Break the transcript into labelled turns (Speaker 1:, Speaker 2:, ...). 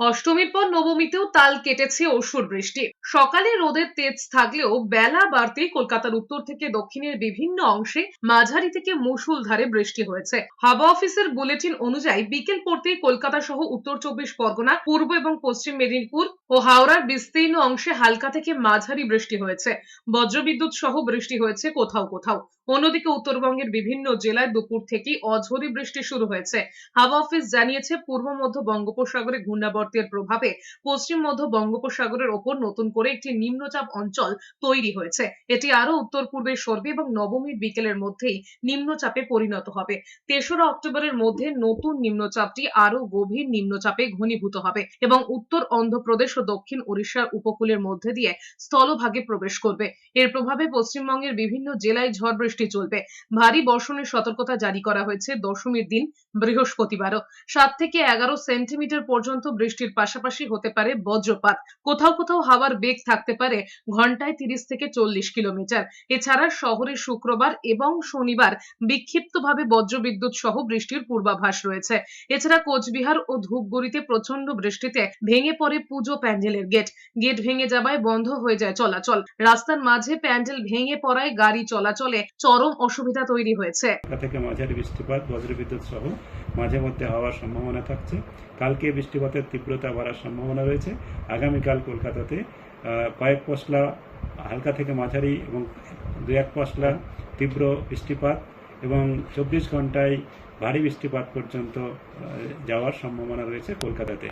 Speaker 1: অষ্টমীর পর নবমীতেও তাল কেটেছে অসুর বৃষ্টি। সকালে রোদের তেজ থাকলেও বেলা বাড়তেই কলকাতার উত্তর থেকে দক্ষিণের বিভিন্ন অংশে মাঝারি থেকে মুষলধারে বৃষ্টি হয়েছে। হাওয়া অফিসের বুলেটিন অনুযায়ী বিকেল পড়তেই কলকাতা সহ উত্তর চব্বিশ পরগনা, পূর্ব এবং পশ্চিম মেদিনীপুর ও হাওড়ার বিস্তীর্ণ অংশে হালকা থেকে মাঝারি বৃষ্টি হয়েছে। বজ্রবিদ্যুৎ সহ বৃষ্টি হয়েছে কোথাও কোথাও। অন্যদিকে উত্তরবঙ্গের বিভিন্ন জেলায় দুপুর থেকেই অঝোরি বৃষ্টি শুরু হয়েছে। হাওয়া অফিস জানিয়েছে, পূর্ব মধ্য বঙ্গোপসাগরে ঘূর্ণাবর্তের প্রভাবে পশ্চিম মধ্য বঙ্গোপসাগরের ওপর নতুন করে একটি নিম্নচাপ অঞ্চল তৈরি হয়েছে। এটি আরও উত্তর পূর্বে সরবে এবং নবমীর বিকেলের মধ্যেই নিম্নচাপে পরিণত হবে। তেসরা অক্টোবরের মধ্যে নতুন নিম্নচাপটি আরও গভীর নিম্নচাপে ঘনীভূত হবে এবং উত্তর অন্ধ্রপ্রদেশ ও দক্ষিণ ওড়িশার উপকূলের মধ্যে দিয়ে স্থলভাগে প্রবেশ করবে। এর প্রভাবে পশ্চিমবঙ্গের বিভিন্ন জেলায় ঝড় বৃষ্টি চলবে। ভারী বর্ষণের সতর্কতা জারি করা হয়েছে দশমীর দিন বৃহস্পতিবারও। সাত থেকে এগারো সেন্টিমিটার পর্যন্ত বৃষ্টির পাশাপাশি হতে পারে বজ্রপাত। কোথাও কোথাও হাওয়ার বেগ থাকতে পারে ঘন্টায় তিরিশ থেকে চল্লিশ কিলোমিটার। এছাড়া শহরে শুক্রবার এবং শনিবার বিক্ষিপ্তভাবে বজ্রবিদ্যুৎ সহ বৃষ্টির পূর্বাভাস রয়েছে। এছাড়া কোচবিহার ও ধূপগুড়িতে প্রচণ্ড বৃষ্টিতে ভেঙে পড়ে পুজো প্যান্ডেলের গেট। গেট ভেঙে যাওয়ায় বন্ধ হয়ে যায় চলাচল। রাস্তার মাঝে প্যান্ডেল ভেঙে পড়ায় গাড়ি চলাচলে চরম অসুবিধা তৈরি হয়েছে।
Speaker 2: বৃষ্টিপাত, বজ্রবিদ্যুৎ সহ মাঝে মধ্যে হওয়ার সম্ভাবনা থাকছে। কালকে বৃষ্টিপাতের তীব্রতা বাড়ার সম্ভাবনা রয়েছে। আগামীকাল কলকাতাতে কয়েক পশলা হালকা থেকে মাঝারি এবং দু এক পশলা তীব্র বৃষ্টিপাত এবং চব্বিশ ঘন্টায় ভারী বৃষ্টিপাত পর্যন্ত যাওয়ার সম্ভাবনা রয়েছে কলকাতাতে।